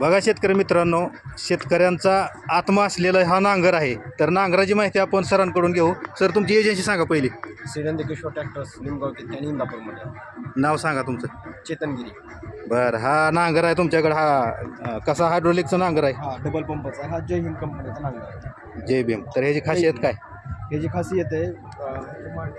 बघा शेतकरी मित्रांनो शेतकऱ्यांचा आत्मा असलेला हा नांगर आहे. तर नांगराची माहिती आपण सरांकडून घेऊ. सर तुमची एजन्सी सांगा पहिली. श्रीनंद किशोर ट्रॅक्टर्स निमगाव आणि इंदापूरमध्ये. नाव सांगा तुमचं. चेतनगिरी. बरं हा नांगर आहे तुमच्याकडे. हा कसा हायड्रोलिकचा नांगर आहे? हा डबल पंपाचा हा जय हिंद कंपनीचा नांगर आहे. जय भीम. तर ह्याची खासियत काय? ह्याची खासियत अं, आहे.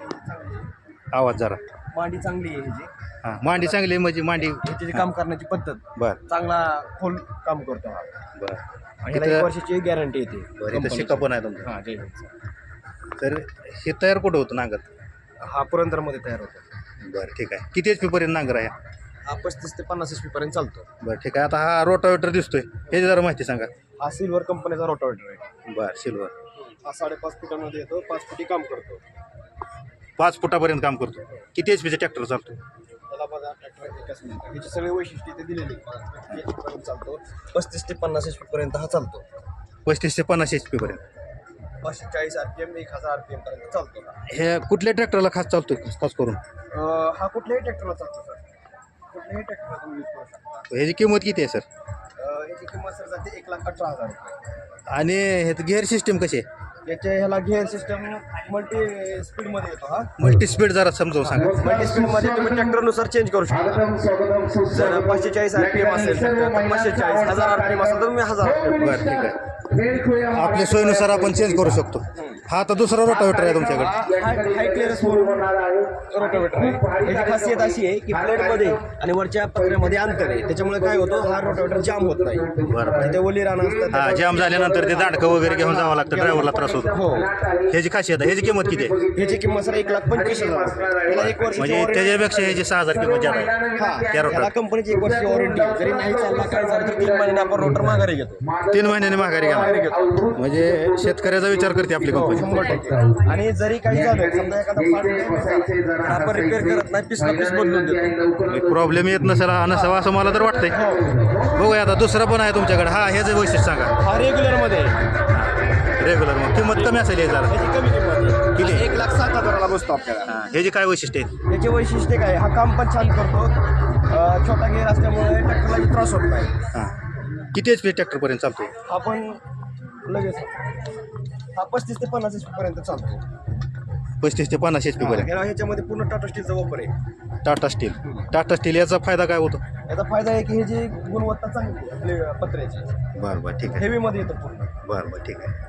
आवाज जरा. मांडी चांगली आहे ह्याची हां मांडी चांगली आहे म्हणजे मांडी ह्याची जी काम करण्याची पद्धत बरं. चांगला खोल काम करतो हा. बरं. आणि ह्याला एक वर्षाची गॅरंटी येते बरं इथं शिक्का पण आहे तुमचा. हा जय तर हे तयार कुठं होतं नांगर? हा पुरंदरमध्ये तयार होतो. बरं ठीक आहे. किती एच पर्यंत नांगर आहे? हा पस्तीस ते पन्नास एच पर्यंत चालतो. बरं ठीक आहे. आता हा रोटावेटर दिसतोय. ह्याची जरा माहिती सांगा. हा सिल्वर कंपनीचा रोटावेटर आहे. बरं सिल्वर. हा साडेपाच फुटामध्ये येतो पाच फुटी काम करतो. पाच फुटापर्यंत काम करतो. किती एच पीचा ट्रॅक्टर चालतो त्याला बघा ट्रॅक्टर एकच मिनिट. ह्याची सगळी वैशिष्ट्ये ते दिलेली आहेत. एक पर्यंत चालतो. पस्तीस ते पन्नास एच पर्यंत हा चालतो. पस्तीस ते पन्नास एच पर्यंत. पाचशे चाळीस आरपीएम एक हजार आरपीएम पर्यंत चालतो हा. कुठल्या ट्रॅक्टरला खास चालतोय खास करून? अं, हा कुठल्याही ट्रॅक्टरला चालतो सर. कुठल्याही ट्रॅक्टरला तुम्ही यूज करू शकता. ह्याची किंमत किती आहे सर? अं, ह्याची किंमत सर जाते एक लाख अठरा हजार रुपये. आणि ह्याचं गिअर सिस्टीम कशी आहे? याच्या ह्याला गिअर सिस्टम मल्टी स्पीडमध्ये येतो हा. मल्टी स्पीड जरा समजावून सांगा. मल्टी स्पीडमध्ये तुम्ही ट्रॅक्टरनुसार चेंज करू शकता. जर पाचशे चाळीस आरपीएम असेल तर पाचशे चाळीस हजार आरपीएम असेल तर तुम्ही हजार RPM. बरं ठीक आहे. आपल्या सोयीनुसार आपण चेंज करू शकतो. हा आता दुसरा रोटावेटर आहे तुमच्याकडे हाय हाय क्लिअरन्स रोटावेटर आहे याची खासियत अशी आहे की प्लेटमध्ये आणि वरच्या पत्र्यामध्ये अंतर आहे त्याच्यामुळे काय होतं हा रोटावेटर जाम होत नाही बरं तिथे ओली रानं असतात हा जाम झाल्यानंतर ते दांडकं वगैरे घेऊन जावं लागतं ड्रायव्हरला त्रास होतो हो ह्याची खासियत आहे ह्याची किंमत किती आहे ह्याची किंमत सर एक लाख पंचवीस हजार. याला एक वर्षाची म्हणजे warranty- त्याच्यापेक्षा ह्याची सहा हजार किंमत जास्त आहे हा त्या याला रोटर कंपनीची एक वर्षाची वॉरंटी जरी नाही चालला काय झालं तर तीन महिने आपण रोटर माघारी घेतो तीन महिन्याने माघारी घ्या म्हणजे शेतकऱ्याचा विचार करते आपली हो, कंपनी शंभर टक्के. आणि जरी काही झालं समजा एखादा part damage झाला, तर आपण रिपेअर करत नाही पीस बदलून देतो. प्रॉब्लेम येत नसेल नसावा असं मला तर वाटतंय. बघूया आता दुसरा पण आहे तुमच्याकडे. हा ह्याचं वैशिष्ट्य सांगा. हा रेग्युलरमध्ये. रेग्युलर मग किंमत कमी असेल हे जरा याची कमी किंमत. आहे. किती? एक लाख सात हजाराला बसतो आपल्याला. हा, ह्याची काय वैशिष्ट्य आहेत? याचे वैशिष्ट्य काय? हा काम पण छान करतो. अं, छोटा गेअर असल्यामुळे ट्रॅक्टरला त्रास होत नाही. हां. किती एच पी ट्रॅक्टरपर्यंत चालतोय? आपण लगेच. हा पस्तीस ते पन्नास एच पर्यंत चालतो. पस्तीस ते पन्नास एच पर्यंत. ह्याच्यामध्ये पूर्ण टाटा स्टीलचा वापर आहे. टाटा स्टील. टाटा स्टील याचा फायदा काय होतो? याचा फायदा आहे की हे जी गुणवत्ता चांगली आहे आपली पत्र्याची बरं बरं ठीक आहे. हेवीमध्ये येतं पूर्ण. बरं बरं ठीक आहे.